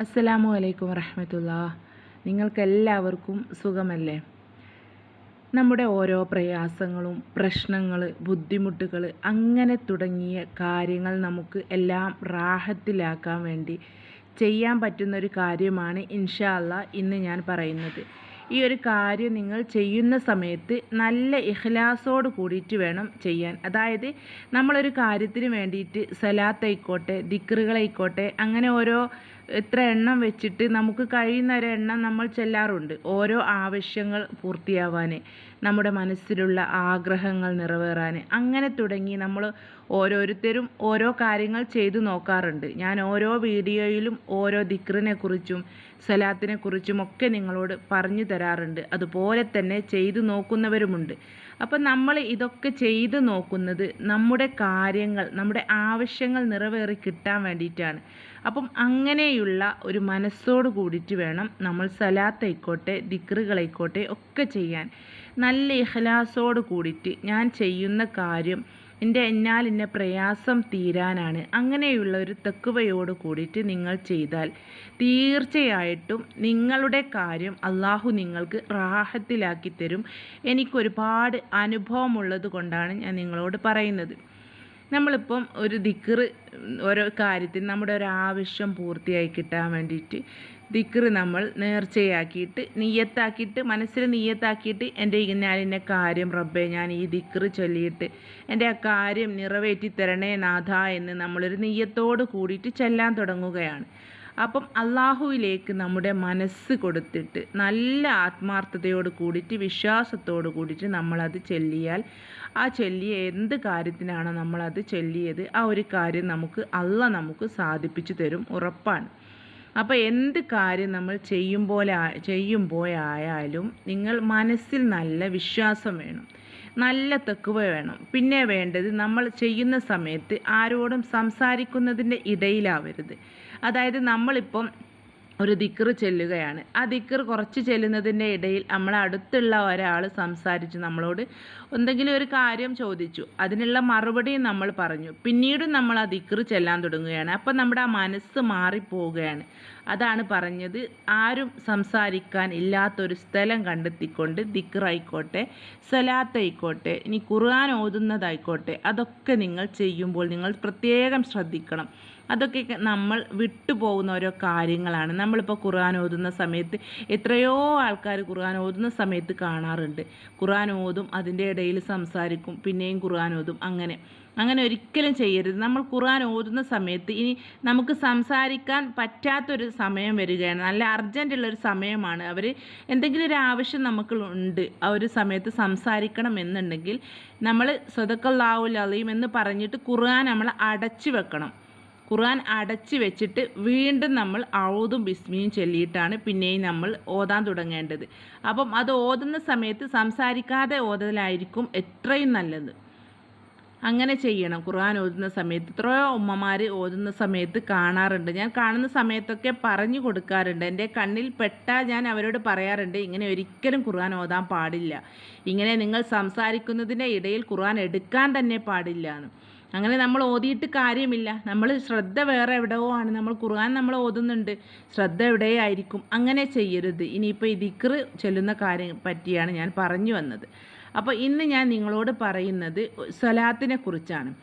അസ്സലാമു അലൈക്കും വറഹമത്തുള്ള നിങ്ങൾക്കെല്ലാവർക്കും സുഖമല്ലേ? നമ്മുടെ ഓരോ പ്രയാസങ്ങളും പ്രശ്നങ്ങൾ ബുദ്ധിമുട്ടുകൾ അങ്ങനെ തുടങ്ങിയ കാര്യങ്ങൾ നമുക്ക് എല്ലാം റാഹത്തിലാക്കാൻ വേണ്ടി ചെയ്യാൻ പറ്റുന്ന ഒരു കാര്യമാണ് ഇൻഷാ അല്ലാ ഇന്ന് ഞാൻ പറയുന്നത്. ഈ ഒരു കാര്യം നിങ്ങൾ ചെയ്യുന്ന സമയത്ത് നല്ല ഇഖ്ലാസോട് കൂടിയിട്ട് വേണം ചെയ്യാൻ. അതായത് നമ്മളൊരു കാര്യത്തിന് വേണ്ടിയിട്ട് സലാത്തായിക്കോട്ടെ ദിക്റുകളായിക്കോട്ടെ അങ്ങനെ ഓരോ എത്ര എണ്ണം വെച്ചിട്ട് നമുക്ക് കഴിയുന്ന ഒരു എണ്ണം നമ്മൾ ചെല്ലാറുണ്ട്. ഓരോ ആവശ്യങ്ങൾ പൂർത്തിയാവാൻ നമ്മുടെ മനസ്സിലുള്ള ആഗ്രഹങ്ങൾ നിറവേറാൻ അങ്ങനെ തുടങ്ങി നമ്മൾ ഓരോരുത്തരും ഓരോ കാര്യങ്ങൾ ചെയ്തു നോക്കാറുണ്ട്. ഞാൻ ഓരോ വീഡിയോയിലും ഓരോ ദിക്റിനെ കുറിച്ചും സലാത്തിനെ കുറിച്ചും ഒക്കെ നിങ്ങളോട് പറഞ്ഞു തരാറുണ്ട്. അതുപോലെ തന്നെ ചെയ്തു നോക്കുന്നവരുമുണ്ട്. അപ്പം നമ്മൾ ഇതൊക്കെ ചെയ്തു നോക്കുന്നത് നമ്മുടെ കാര്യങ്ങൾ നമ്മുടെ ആവശ്യങ്ങൾ നിറവേറി കിട്ടാൻ വേണ്ടിയിട്ടാണ്. അപ്പം അങ്ങനെയുള്ള ഒരു മനസ്സോട് കൂടിയിട്ട് വേണം നമ്മൾ സലാത്തായിക്കോട്ടെ ദിക്റുകളായിക്കോട്ടെ ഒക്കെ ചെയ്യാൻ. നല്ല ഇഹ്ലാസോട് കൂടിയിട്ട് ഞാൻ ചെയ്യുന്ന കാര്യം എന്റെ എന്നാൽ എന്റെ പ്രയാസം തീരാനാണ്. അങ്ങനെയുള്ള ഒരു തെക്കുവയോട് കൂടിയിട്ട് നിങ്ങൾ ചെയ്താൽ തീർച്ചയായിട്ടും നിങ്ങളുടെ കാര്യം അള്ളാഹു നിങ്ങൾക്ക് റാഹത്തിലാക്കി തരും. എനിക്കൊരുപാട് അനുഭവമുള്ളത് കൊണ്ടാണ് ഞാൻ നിങ്ങളോട് പറയുന്നത്. നമ്മളിപ്പം ഒരു ദിക്കർ ഓരോ കാര്യത്തിന് നമ്മുടെ ഒരു ആവശ്യം പൂർത്തിയായി കിട്ടാൻ വേണ്ടിയിട്ട് ദിക്കർ നമ്മൾ നേർച്ചയാക്കിയിട്ട് നീയത്താക്കിയിട്ട് മനസ്സിൽ നീയത്താക്കിയിട്ട് എന്റെ ഇന്നാലിന്റെ കാര്യം റബ്ബേ ഞാൻ ഈ ദിക്കർ ചൊല്ലിയിട്ട് എന്റെ ആ കാര്യം നിറവേറ്റി തരണേ നാഥ എന്ന് നമ്മളൊരു നീയത്തോട് കൂടിയിട്ട് ചെല്ലാൻ തുടങ്ങുകയാണ്. അപ്പം അള്ളാഹുവിലേക്ക് നമ്മുടെ മനസ്സ് കൊടുത്തിട്ട് നല്ല ആത്മാർത്ഥതയോട് കൂടിയിട്ട് വിശ്വാസത്തോട് കൂടിയിട്ട് നമ്മളത് ചൊല്ലിയാൽ ആ ചൊല്ലിയ എന്ത് കാര്യത്തിനാണ് നമ്മളത് ചൊല്ലിയത് ആ ഒരു കാര്യം നമുക്ക് അള്ള നമുക്ക് സാധിപ്പിച്ചു തരും ഉറപ്പാണ്. അപ്പോൾ എന്ത് കാര്യം നമ്മൾ ചെയ്യുമ്പോൾ ചെയ്യുമ്പോഴായാലും നിങ്ങൾ മനസ്സിൽ നല്ല വിശ്വാസം വേണം. നല്ല തെക്കുവ വേണം. പിന്നെ വേണ്ടത് നമ്മൾ ചെയ്യുന്ന സമയത്ത് ആരോടും സംസാരിക്കുന്നതിന്റെ ഇടയിലാവരുത്. അതായത് നമ്മളിപ്പം ഒരു ദിക്കറ് ചെല്ലുകയാണ്. ആ ദിക്കർ കുറച്ച് ചെല്ലുന്നതിന്റെ ഇടയിൽ നമ്മളെ അടുത്തുള്ള ഒരാൾ സംസാരിച്ച് നമ്മളോട് എന്തെങ്കിലും ഒരു കാര്യം ചോദിച്ചു. അതിനുള്ള മറുപടിയും നമ്മൾ പറഞ്ഞു. പിന്നീടും നമ്മൾ ആ ദിക്കർ ചെല്ലാൻ തുടങ്ങുകയാണ്. അപ്പം നമ്മുടെ ആ മനസ്സ് മാറിപ്പോവുകയാണ്. അതാണ് പറഞ്ഞത്. ആരും സംസാരിക്കാൻ ഇല്ലാത്തൊരു സ്ഥലം കണ്ടെത്തിക്കൊണ്ട് ദിക്കറായിക്കോട്ടെ സലാത്തായിക്കോട്ടെ ഇനി ഖുർആൻ ഓതുന്നതായിക്കോട്ടെ അതൊക്കെ നിങ്ങൾ ചെയ്യുമ്പോൾ നിങ്ങൾ പ്രത്യേകം ശ്രദ്ധിക്കണം. അതൊക്കെ നമ്മൾ വിട്ടുപോകുന്ന ഓരോ കാര്യങ്ങളാണ്. നമ്മളിപ്പോൾ ഖുർആൻ ഓതുന്ന സമയത്ത് എത്രയോ ആൾക്കാർ ഖുർആൻ ഓതുന്ന സമയത്ത് കാണാറുണ്ട്. ഖുർആൻ ഓതും അതിന്റെ ഇടയിൽ സംസാരിക്കും പിന്നെയും ഖുർആൻ ഓതും അങ്ങനെ. അങ്ങനെ ഒരിക്കലും ചെയ്യരുത്. നമ്മൾ ഖുർആൻ ഓതുന്ന സമയത്ത് ഇനി നമുക്ക് സംസാരിക്കാൻ പറ്റാത്തൊരു സമയം വരികയാണ്. നല്ല അർജന്റുള്ളൊരു സമയമാണ്. അവർ എന്തെങ്കിലും ഒരു ആവശ്യം നമുക്ക് ഉണ്ട് ആ ഒരു സമയത്ത് സംസാരിക്കണം എന്നുണ്ടെങ്കിൽ നമ്മൾ സ്വതക്കല്ലാവുൽ അലീം എന്ന് പറഞ്ഞിട്ട് ഖുർആൻ നമ്മൾ അടച്ചു വെക്കണം. ഖുർആൻ അടച്ചു വെച്ചിട്ട് വീണ്ടും നമ്മൾ ഔതും ബിസ്മിയും ചൊല്ലിയിട്ടാണ് പിന്നെയും നമ്മൾ ഓതാൻ തുടങ്ങേണ്ടത്. അപ്പം അത് ഓതുന്ന സമയത്ത് സംസാരിക്കാതെ ഓതലായിരിക്കും എത്രയും നല്ലത്. അങ്ങനെ ചെയ്യണം. ഖുർആൻ ഓതുന്ന സമയത്ത് എത്രയോ ഉമ്മമാർ ഓതുന്ന സമയത്ത് കാണാറുണ്ട്. ഞാൻ കാണുന്ന സമയത്തൊക്കെ പറഞ്ഞു കൊടുക്കാറുണ്ട്. എന്റെ കണ്ണിൽ പെട്ടാൽ ഞാൻ അവരോട് പറയാറുണ്ട് ഇങ്ങനെ ഒരിക്കലും ഖുർആൻ ഓതാൻ പാടില്ല. ഇങ്ങനെ നിങ്ങൾ സംസാരിക്കുന്നതിന്റെ ഇടയിൽ ഖുർആൻ എടുക്കാൻ തന്നെ പാടില്ല എന്ന്. അങ്ങനെ നമ്മൾ ഓതിയിട്ട് കാര്യമില്ല. നമ്മൾ ശ്രദ്ധ വേറെ എവിടെയോ ആണ്. നമ്മൾ ഖുർആൻ നമ്മൾ ഓതുന്നുണ്ട്. ശ്രദ്ധ എവിടെയായിരിക്കും? അങ്ങനെ ചെയ്യരുത്. ഇനിയിപ്പോൾ ദിക്ർ ചൊല്ലുന്ന കാര്യം പറ്റിയാണ് ഞാൻ പറഞ്ഞു വന്നത്. അപ്പോൾ ഇന്ന് ഞാൻ നിങ്ങളോട് പറയുന്നത് സലാത്തിനെ കുറിച്ചാണ്.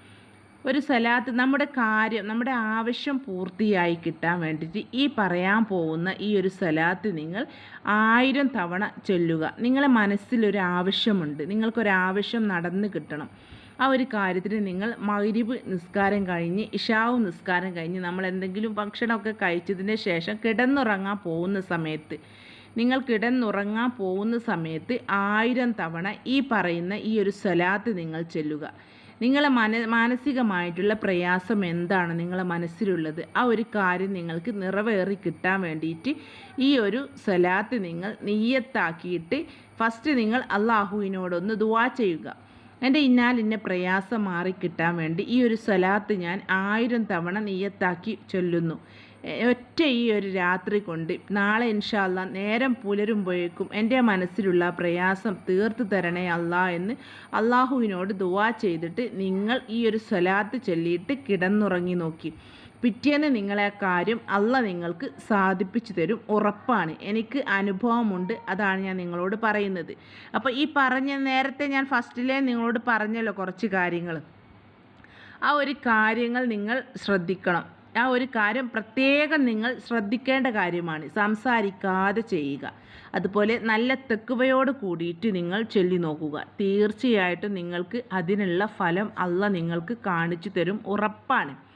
ഒരു സലാത്ത് നമ്മുടെ കാര്യം നമ്മുടെ ആവശ്യം പൂർത്തിയായി കിട്ടാൻ വേണ്ടിയിട്ട് ഈ പറയാൻ പോകുന്ന ഈ ഒരു സലാത്ത് നിങ്ങൾ ആയിരം തവണ ചൊല്ലുക. നിങ്ങളെ മനസ്സിലൊരു ആവശ്യമുണ്ട് നിങ്ങൾക്കൊരാവശ്യം നടന്നു കിട്ടണം. ആ ഒരു കാര്യത്തിന് നിങ്ങൾ മൈരിബ് നിസ്കാരം കഴിഞ്ഞ് ഇഷാവ് നിസ്കാരം കഴിഞ്ഞ് നമ്മൾ എന്തെങ്കിലും ഭക്ഷണമൊക്കെ കഴിച്ചതിന് ശേഷം കിടന്നുറങ്ങാൻ പോകുന്ന സമയത്ത് നിങ്ങൾ കിടന്നുറങ്ങാൻ പോകുന്ന സമയത്ത് ആയിരം തവണ ഈ പറയുന്ന ഈ ഒരു സ്വലാത്ത് നിങ്ങൾ ചെല്ലുക. നിങ്ങളെ മന മാനസികമായിട്ടുള്ള പ്രയാസം എന്താണ് നിങ്ങളെ മനസ്സിലുള്ളത്? ആ ഒരു കാര്യം നിങ്ങൾക്ക് നിറവേറി കിട്ടാൻ വേണ്ടിയിട്ട് ഈ ഒരു സ്വലാത്ത് നിങ്ങൾ നീയത്താക്കിയിട്ട് ഫസ്റ്റ് നിങ്ങൾ അള്ളാഹുവിനോടൊന്ന് ദുവാ ചെയ്യുക. എന്റെ ഇന്നാൽ ഇന്ന പ്രയാസം മാറിക്കിട്ടാൻ വേണ്ടി ഈ ഒരു സ്വലാത്ത് ഞാൻ ആയിരം തവണ നീയത്താക്കി ചൊല്ലുന്നു. ഒറ്റ ഈ ഒരു രാത്രി കൊണ്ട് നാളെ ഇൻഷാല്ല നേരം പുലരുമ്പോഴേക്കും എന്റെ മനസ്സിലുള്ള പ്രയാസം തീർത്തു തരണേ അല്ലാ എന്ന് അള്ളാഹുവിനോട് ദുവാ ചെയ്തിട്ട് നിങ്ങൾ ഈ ഒരു സ്വലാത്ത് ചൊല്ലിയിട്ട് കിടന്നുറങ്ങി നോക്കി. പിറ്റേന്ന് നിങ്ങളെ കാര്യം അല്ല നിങ്ങൾക്ക് സാധിപ്പിച്ചു തരും. ഉറപ്പാണ്. എനിക്ക് അനുഭവമുണ്ട്. അതാണ് ഞാൻ നിങ്ങളോട് പറയുന്നത്. അപ്പോൾ ഈ പറഞ്ഞ നേരത്തെ ഞാൻ ഫസ്റ്റിലേ നിങ്ങളോട് പറഞ്ഞല്ലോ കുറച്ച് കാര്യങ്ങൾ ആ ഒരു കാര്യങ്ങൾ നിങ്ങൾ ശ്രദ്ധിക്കണം. ആ ഒരു കാര്യം പ്രത്യേകം നിങ്ങൾ ശ്രദ്ധിക്കേണ്ട കാര്യമാണ്. സംസാരിക്കാതെ ചെയ്യുക. അതുപോലെ നല്ല തെക്കുവയോട് കൂടിയിട്ട് നിങ്ങൾ ചൊല്ലി നോക്കുക. തീർച്ചയായിട്ടും നിങ്ങൾക്ക് അതിനുള്ള ഫലം അല്ല നിങ്ങൾക്ക് കാണിച്ചു തരും. ഉറപ്പാണ്.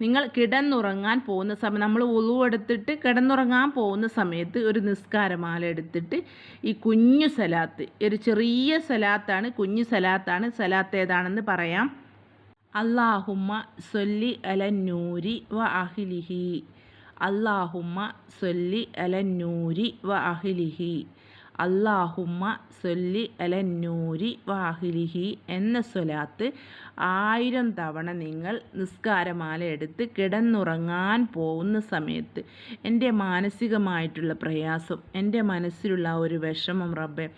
നിങ്ങൾ കിടന്നുറങ്ങാൻ പോകുന്ന സമയം നമ്മൾ ഉളുവെടുത്തിട്ട് കിടന്നുറങ്ങാൻ പോകുന്ന സമയത്ത് ഒരു നിസ്കാരമാല എടുത്തിട്ട് ഈ കുഞ്ഞു സലാത്ത് ഒരു ചെറിയ സലാത്താണ് കുഞ്ഞു സലാത്താണ് സലാത്ത് ഏതാണെന്ന് പറയാം. അള്ളാഹുമ്മ സൊല്ലി അലന്നൂരി വ അഹിലിഹി. അള്ളാഹുമ്മ സൊല്ലി അലന്നൂരി വ അഹിലിഹി. അള്ളാഹുമ്മ സൊല്ലി നൂരി വാഹിലിഹി എന്ന സ്വലാത്ത് ആയിരം തവണ നിങ്ങൾ നിസ്കാരമാല എടുത്ത് കിടന്നുറങ്ങാൻ പോകുന്ന സമയത്ത് എന്റെ മാനസികമായിട്ടുള്ള പ്രയാസം എന്റെ മനസ്സിലുള്ള ഒരു വിഷമം റബ്ബെ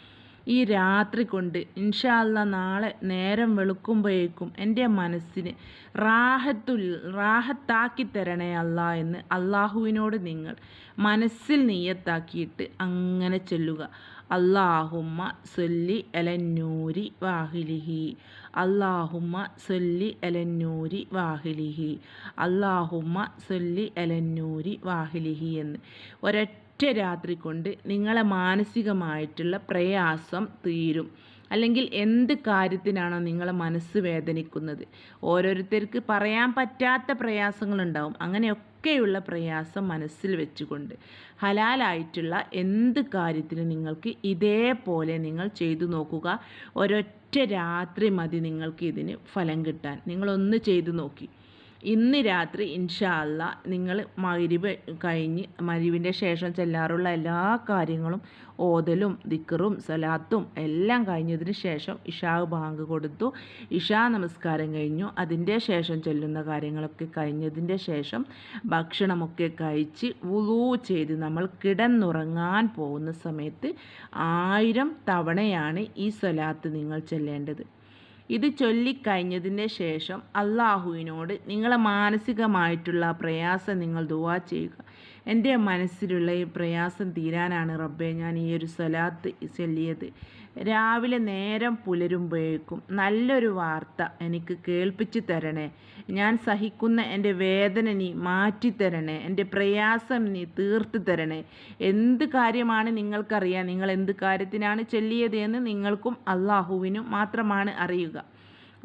ഈ രാത്രി കൊണ്ട് ഇൻഷാല്ല നാളെ നേരം വെളുക്കുമ്പോഴേക്കും എന്റെ മനസ്സിന് റാഹത്തുൽ റാഹത്താക്കി തരണേ അല്ല എന്ന് അള്ളാഹുവിനോട് നിങ്ങൾ മനസ്സിൽ നെയ്യത്താക്കിയിട്ട് അങ്ങനെ ചെല്ലുക. അള്ളാഹുമ്മ സൊല്ലി എലന്നൂരി വാഹിലിഹി. അള്ളാഹുമ്മ സൊല്ലി എലന്നൂരി വാഹിലിഹി. അള്ളാഹുമ്മ സൊല്ലി എലന്നൂരി വാഹിലിഹി എന്ന്. ഒരൊറ്റ രാത്രി കൊണ്ട് നിങ്ങളെ മാനസികമായിട്ടുള്ള പ്രയാസം തീരും. അല്ലെങ്കിൽ എന്ത് കാര്യത്തിനാണോ നിങ്ങളെ മനസ്സ് വേദനിക്കുന്നത്. ഓരോരുത്തർക്ക് പറയാൻ പറ്റാത്ത പ്രയാസങ്ങളുണ്ടാവും. അങ്ങനെയൊക്കെയുള്ള പ്രയാസം മനസ്സിൽ വെച്ചുകൊണ്ട് ഹലാലായിട്ടുള്ള എന്ത് കാര്യത്തിനും നിങ്ങൾക്ക് ഇതേപോലെ നിങ്ങൾ ചെയ്തു നോക്കുക. ഒരൊറ്റ രാത്രി മതി നിങ്ങൾക്ക് ഇതിന് ഫലം കിട്ടാൻ. നിങ്ങളൊന്ന് ചെയ്തു നോക്കി. ഇന്ന് രാത്രി ഇൻഷാ അല്ല നിങ്ങൾ മരിവ് കഴിഞ്ഞ് മരിവിന്റെ ശേഷം ചെല്ലാറുള്ള എല്ലാ കാര്യങ്ങളും ഓതലും ദിക്കറും സലാത്തും എല്ലാം കഴിഞ്ഞതിന് ശേഷം ഇഷാ ബാങ്ക് കൊടുത്തു. ഇഷാ നമസ്കാരം കഴിഞ്ഞു. അതിന്റെ ശേഷം ചെല്ലുന്ന കാര്യങ്ങളൊക്കെ കഴിഞ്ഞതിന്റെ ശേഷം ഭക്ഷണമൊക്കെ കഴിച്ച് വുളൂ ചെയ്ത് നമ്മൾ കിടന്നുറങ്ങാൻ പോകുന്ന സമയത്ത് ആയിരം തവണയാണ് ഈ സലാത്ത് നിങ്ങൾ ചെല്ലേണ്ടത്. ഇത് ചൊല്ലിക്കഴിഞ്ഞതിന് ശേഷം അള്ളാഹുവിനോട് നിങ്ങളെ മാനസികമായിട്ടുള്ള പ്രയാസം നിങ്ങൾ ദുവാ ചെയ്യുക. എന്റെ മനസ്സിലുള്ള ഈ പ്രയാസം തീരാനാണ് റബ്ബെ. ഞാൻ ഈ ഒരു സ്വലാത്ത് ചൊല്ലിയത്. രാവിലെ നേരം പുലരുമ്പോഴേക്കും നല്ലൊരു വാർത്ത എനിക്ക് കേൾപ്പിച്ചു തരണേ. ഞാൻ സഹിക്കുന്ന എന്റെ വേദന നീ മാറ്റിത്തരണേ എന്റെ പ്രയാസം നീ തീർത്ത് തരണേ. എന്ത് കാര്യമാണ് നിങ്ങൾക്കറിയാം? നിങ്ങൾ എന്ത് കാര്യത്തിനാണ് ചൊല്ലിയത് എന്ന് നിങ്ങൾക്കും അള്ളാഹുവിനും മാത്രമാണ് അറിയുക.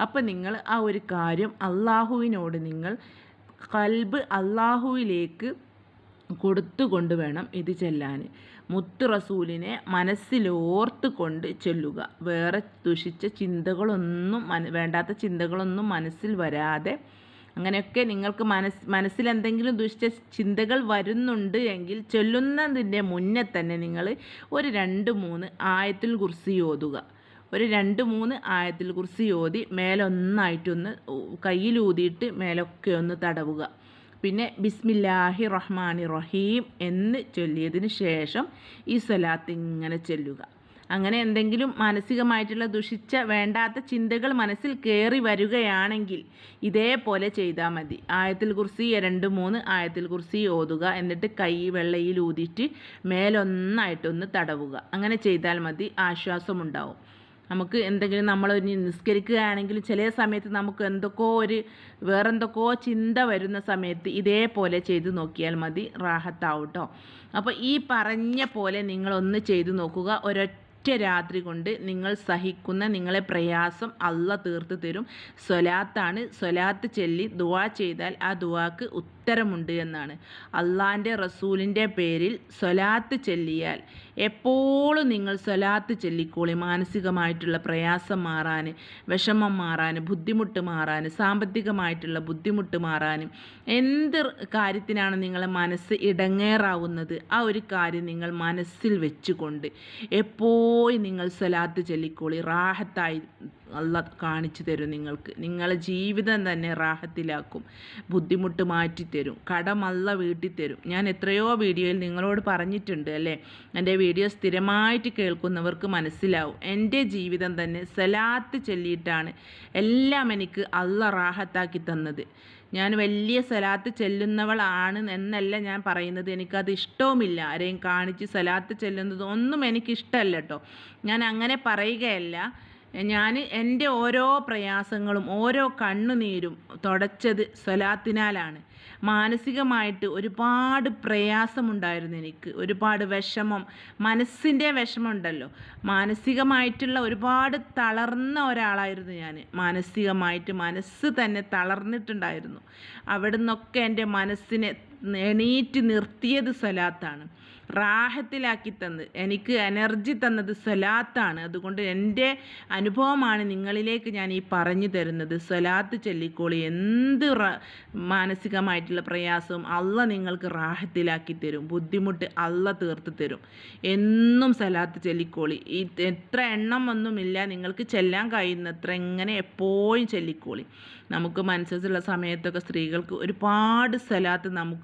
അപ്പം നിങ്ങൾ ആ ഒരു കാര്യം അള്ളാഹുവിനോട് നിങ്ങൾ കൽബ് അള്ളാഹുവിലേക്ക് കൊടുത്തുകൊണ്ട് വേണം ഇത് ചെല്ലാൻ. മുത്ത് റസൂലിനെ മനസ്സിലോർത്തുകൊണ്ട് ചെല്ലുക. വേറെ ദുഷിച്ച ചിന്തകളൊന്നും മന വേണ്ടാത്ത ചിന്തകളൊന്നും മനസ്സിൽ വരാതെ അങ്ങനെയൊക്കെ നിങ്ങൾക്ക് മനസ് മനസ്സിൽ എന്തെങ്കിലും ദുഷിച്ച ചിന്തകൾ വരുന്നുണ്ട് എങ്കിൽ ചൊല്ലുന്നതിന്റെ മുന്നേ തന്നെ നിങ്ങൾ ഒരു രണ്ട് മൂന്ന് ആയത്തിൽ കുറിച്ച് ഓതുക. ഒരു രണ്ട് മൂന്ന് ആയത്തിൽ കുറിച്ച് ഓതി മേലൊന്നായിട്ടൊന്ന് കയ്യിലൂതിയിട്ട് മേലൊക്കെ ഒന്ന് തടവുക. പിന്നെ ബിസ്മില്ലാഹി റഹ്മാനി റഹീം എന്ന് ചൊല്ലിയതിന് ശേഷം ഈ സ്വലാത്ത് ഇങ്ങനെ ചൊല്ലുക. അങ്ങനെ എന്തെങ്കിലും മാനസികമായിട്ടുള്ള ദുഷിച്ച വേണ്ടാത്ത ചിന്തകൾ മനസ്സിൽ കയറി വരികയാണെങ്കിൽ ഇതേപോലെ ചെയ്താൽ മതി. ആയത്തിൽ കുറിച്ച് രണ്ട് മൂന്ന് ആയത്തിൽ കുറിച്ച് ഓതുക. എന്നിട്ട് കൈ വെള്ളയിൽ ഊതിയിട്ട് മേലൊന്നായിട്ടൊന്ന് തടവുക. അങ്ങനെ ചെയ്താൽ മതി. ആശ്വാസമുണ്ടാവും. നമുക്ക് എന്തെങ്കിലും നമ്മൾ നിസ്കരിക്കുകയാണെങ്കിലും ചില സമയത്ത് നമുക്ക് എന്തൊക്കെയോ ഒരു വേറെന്തൊക്കെയോ ചിന്ത വരുന്ന സമയത്ത് ഇതേപോലെ ചെയ്ത് നോക്കിയാൽ മതി റാഹത്താവും കേട്ടോ അപ്പോൾ ഈ പറഞ്ഞ പോലെ നിങ്ങളൊന്ന് ചെയ്തു നോക്കുക. ഒരൊറ്റ രാത്രി കൊണ്ട് നിങ്ങൾ സഹിക്കുന്ന നിങ്ങളെ പ്രയാസം അല്ല തീർത്ത് തരും. സ്വലാത്താണ്. സ്വലാത്ത് ചൊല്ലി ദുവാ ചെയ്താൽ ആ ദുവാക്ക് ഉത്തരമുണ്ട് എന്നാണ്. അള്ളാന്റെ റസൂലിന്റെ പേരിൽ സ്വലാത്ത് ചൊല്ലിയാൽ എപ്പോഴും നിങ്ങൾ സ്വലാത്ത് ചൊല്ലിക്കോളി. മാനസികമായിട്ടുള്ള പ്രയാസം മാറാൻ വിഷമം മാറാൻ ബുദ്ധിമുട്ട് മാറാൻ സാമ്പത്തികമായിട്ടുള്ള ബുദ്ധിമുട്ട് മാറാനും എന്ത് കാര്യത്തിനാണ് നിങ്ങളെ മനസ്സ് ഇടങ്ങേറാവുന്നത്? ആ ഒരു കാര്യം നിങ്ങൾ മനസ്സിൽ വെച്ചുകൊണ്ട് എപ്പോഴും നിങ്ങൾ സ്വലാത്ത് ചൊല്ലിക്കോളി. റാഹത്തായി അല്ല കാണിച്ചു തരും നിങ്ങൾക്ക്. നിങ്ങളെ ജീവിതം തന്നെ റാഹത്തിലാക്കും. ബുദ്ധിമുട്ട് മാറ്റിത്തരും. കടം കടമല്ല വീട്ടിൽ തരും. ഞാൻ എത്രയോ വീഡിയോയിൽ നിങ്ങളോട് പറഞ്ഞിട്ടുണ്ട് അല്ലേ? എന്റെ വീഡിയോ സ്ഥിരമായിട്ട് കേൾക്കുന്നവർക്ക് മനസ്സിലാവും. എന്റെ ജീവിതം തന്നെ സലാത്ത് ചൊല്ലിയിട്ടാണ് എല്ലാം എനിക്ക് അല്ല റാഹത്താക്കി തന്നത്. ഞാൻ വലിയ സലാത്ത് ചെല്ലുന്നവളാണ് എന്നല്ല ഞാൻ പറയുന്നത്. എനിക്കത് ഇഷ്ടവുമില്ല. ആരെയും കാണിച്ച് സലാത്ത് ചെല്ലുന്നത് ഒന്നും എനിക്കിഷ്ടമല്ല കേട്ടോ. ഞാൻ അങ്ങനെ പറയുകയല്ല. ഞാൻ എന്റെ ഓരോ പ്രയാസങ്ങളും ഓരോ കണ്ണുനീരും തുടച്ചത് സ്വലാത്തിനാലാണ് മാനസികമായിട്ട് ഒരുപാട് പ്രയാസമുണ്ടായിരുന്നു എനിക്ക്. ഒരുപാട് വിഷമം മനസ്സിന്റെ വിഷമമുണ്ടല്ലോ. മാനസികമായിട്ടുള്ള ഒരുപാട് തളർന്ന ഒരാളായിരുന്നു ഞാൻ മാനസികമായിട്ട് മനസ്സ് തന്നെ തളർന്നിട്ടുണ്ടായിരുന്നു. അവിടെ നിന്നൊക്കെ എന്റെ മനസ്സിനെ എണീറ്റ് നിർത്തിയത് സ്വലാത്താണ് റാഹത്തിലാക്കി തന്ന്. എനിക്ക് എനർജി തന്നത് സ്വലാത്താണ് അതുകൊണ്ട് എന്റെ അനുഭവമാണ് നിങ്ങളിലേക്ക് ഞാൻ ഈ പറഞ്ഞു തരുന്നത്. സ്വലാത്ത് ചൊല്ലിക്കോളി. എന്ത് മാനസികമായിട്ടുള്ള പ്രയാസവും അള്ള നിങ്ങൾക്ക് റാഹത്തിലാക്കി തരും. ബുദ്ധിമുട്ട് അള്ള തീർത്ത് തരും. എന്നും സ്വലാത്ത് ചൊല്ലിക്കോളി. ഈ എത്ര എണ്ണം ഒന്നുമില്ല. നിങ്ങൾക്ക് ചെല്ലാൻ കഴിയുന്നത്ര എങ്ങനെ എപ്പോഴും ചൊല്ലിക്കോളി. നമുക്ക് മനസ്സിലുള്ള സമയത്തൊക്കെ സ്ത്രീകൾക്ക് ഒരുപാട് സ്ഥലത്ത് നമുക്ക്